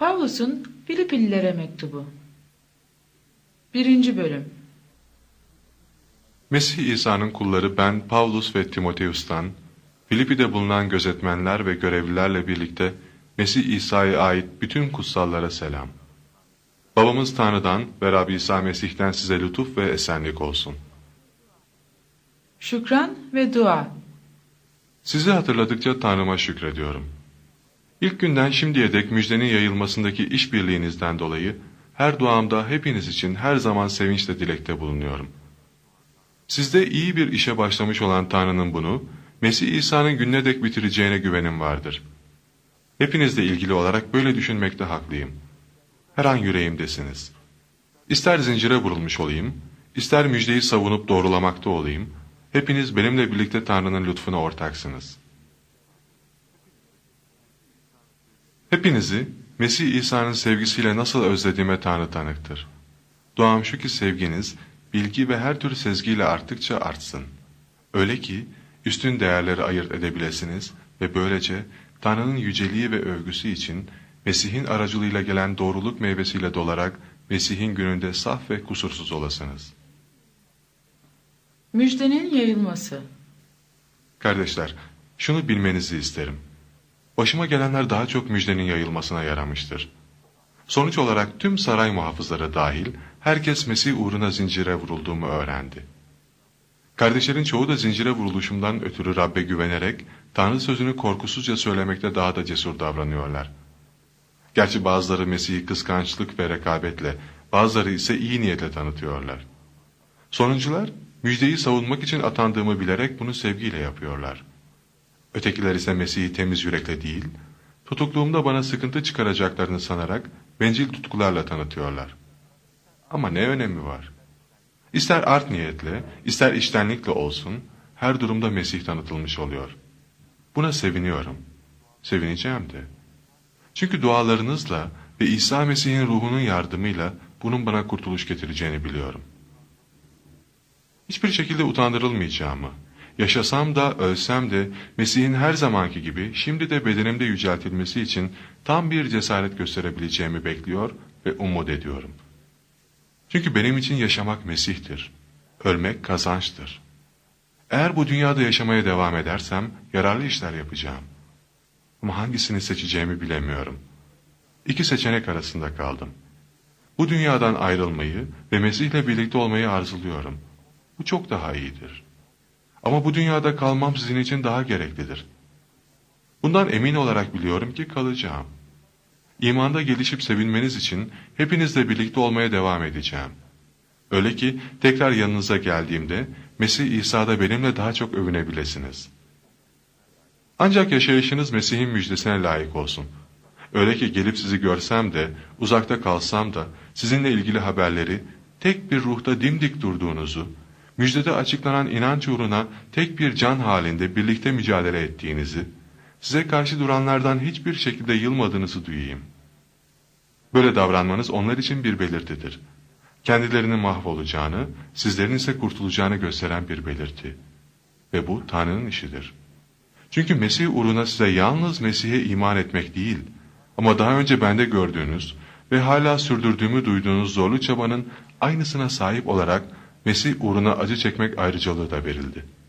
Pavlus'un Filipililere mektubu 1. bölüm Mesih İsa'nın kulları ben Pavlus ve Timoteus'tan, Filipi'de bulunan gözetmenler ve görevlilerle birlikte Mesih İsa'ya ait bütün kutsallara selam. Babamız Tanrı'dan ve Rabbi İsa Mesih'ten size lütuf ve esenlik olsun. Şükran ve dua Sizi hatırladıkça Tanrı'ma şükrediyorum. İlk günden şimdiye dek müjdenin yayılmasındaki işbirliğinizden dolayı her duamda hepiniz için her zaman sevinçle dilekte bulunuyorum. Sizde iyi bir işe başlamış olan Tanrı'nın bunu, Mesih İsa'nın gününe dek bitireceğine güvenim vardır. Hepinizle ilgili olarak böyle düşünmekte haklıyım. Her an yüreğimdesiniz. İster zincire vurulmuş olayım, ister müjdeyi savunup doğrulamakta olayım, hepiniz benimle birlikte Tanrı'nın lütfuna ortaksınız. Hepinizi Mesih İsa'nın sevgisiyle nasıl özlediğime Tanrı tanıktır. Duam şu ki sevginiz, bilgi ve her tür sezgiyle arttıkça artsın. Öyle ki üstün değerleri ayırt edebilesiniz ve böylece Tanrı'nın yüceliği ve övgüsü için Mesih'in aracılığıyla gelen doğruluk meyvesiyle dolarak Mesih'in gününde saf ve kusursuz olasınız. Müjdenin yayılması Kardeşler, şunu bilmenizi isterim. Başıma gelenler daha çok müjdenin yayılmasına yaramıştır. Sonuç olarak tüm saray muhafızları dahil herkes Mesih uğruna zincire vurulduğumu öğrendi. Kardeşlerin çoğu da zincire vuruluşumdan ötürü Rabbe güvenerek Tanrı sözünü korkusuzca söylemekte daha da cesur davranıyorlar. Gerçi bazıları Mesih'i kıskançlık ve rekabetle, bazıları ise iyi niyetle tanıtıyorlar. Sonuncular müjdeyi savunmak için atandığımı bilerek bunu sevgiyle yapıyorlar. Ötekiler ise Mesih'i temiz yürekle değil, tutukluğumda bana sıkıntı çıkaracaklarını sanarak bencil tutkularla tanıtıyorlar. Ama ne önemi var? İster art niyetle, ister içtenlikle olsun, her durumda Mesih tanıtılmış oluyor. Buna seviniyorum. Sevineceğim de. Çünkü dualarınızla ve İsa Mesih'in ruhunun yardımıyla bunun bana kurtuluş getireceğini biliyorum. Hiçbir şekilde utandırılmayacağımı, yaşasam da ölsem de Mesih'in her zamanki gibi şimdi de bedenimde yüceltilmesi için tam bir cesaret gösterebileceğimi bekliyor ve umut ediyorum. Çünkü benim için yaşamak Mesih'tir, ölmek kazançtır. Eğer bu dünyada yaşamaya devam edersem yararlı işler yapacağım. Ama hangisini seçeceğimi bilemiyorum. İki seçenek arasında kaldım. Bu dünyadan ayrılmayı ve Mesih'le birlikte olmayı arzuluyorum. Bu çok daha iyidir. Ama bu dünyada kalmam sizin için daha gereklidir. Bundan emin olarak biliyorum ki kalacağım. İmanda gelişip sevinmeniz için hepinizle birlikte olmaya devam edeceğim. Öyle ki tekrar yanınıza geldiğimde Mesih İsa'da benimle daha çok övünebilesiniz. Ancak yaşayışınız Mesih'in müjdesine layık olsun. Öyle ki gelip sizi görsem de, uzakta kalsam da sizinle ilgili haberleri tek bir ruhta dimdik durduğunuzu, müjdede açıklanan inanç uğruna tek bir can halinde birlikte mücadele ettiğinizi, size karşı duranlardan hiçbir şekilde yılmadığınızı duyayım. Böyle davranmanız onlar için bir belirtidir. Kendilerinin mahvolacağını, sizlerin ise kurtulacağını gösteren bir belirti. Ve bu Tanrı'nın işidir. Çünkü Mesih uğruna size yalnız Mesih'e iman etmek değil, ama daha önce bende gördüğünüz ve hala sürdürdüğümü duyduğunuz zorlu çabanın aynısına sahip olarak Mesih uğruna acı çekmek ayrıcalığı da verildi.''